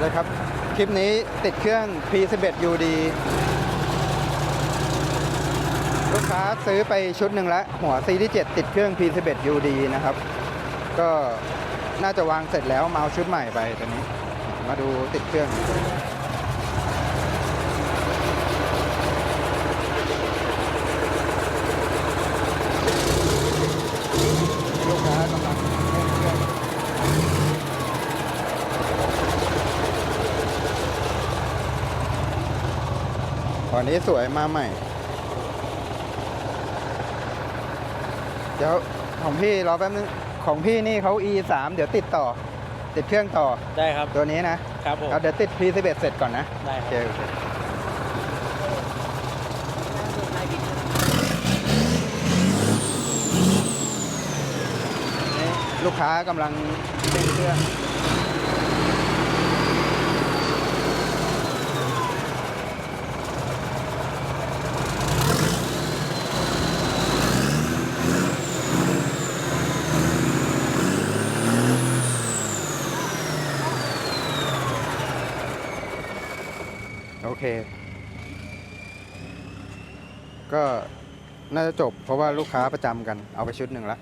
เลยครับ คลิปนี้ติดเครื่อง P11UD ลูกค้าซื้อไปชุดหนึ่งแล้ว หัว C ที่ 7 ติดเครื่อง P11UD นะครับ ก็น่าจะวางเสร็จแล้วมาเอาชุดใหม่ไปตอนนี้ มาดูติดเครื่อง ลูกค้ากำลังเล่นเครื่อง ตอนนี้สวยมาใหม่ เดี๋ยวของพี่รอแป๊บนึง ของพี่นี่เขา E 3เดี๋ยวติดต่อ ติดเครื่องต่อ ได้ครับ ตัวนี้นะ ครับผม เอาเดี๋ยวติด P11 เสร็จก่อนนะ ได้โอคเครับ โอเคนี่ลูกค้ากำลังเล่นเครื่อง โอเค ก็น่าจะจบเพราะว่าลูกค้าประจำกันเอาไปชุดหนึ่งละ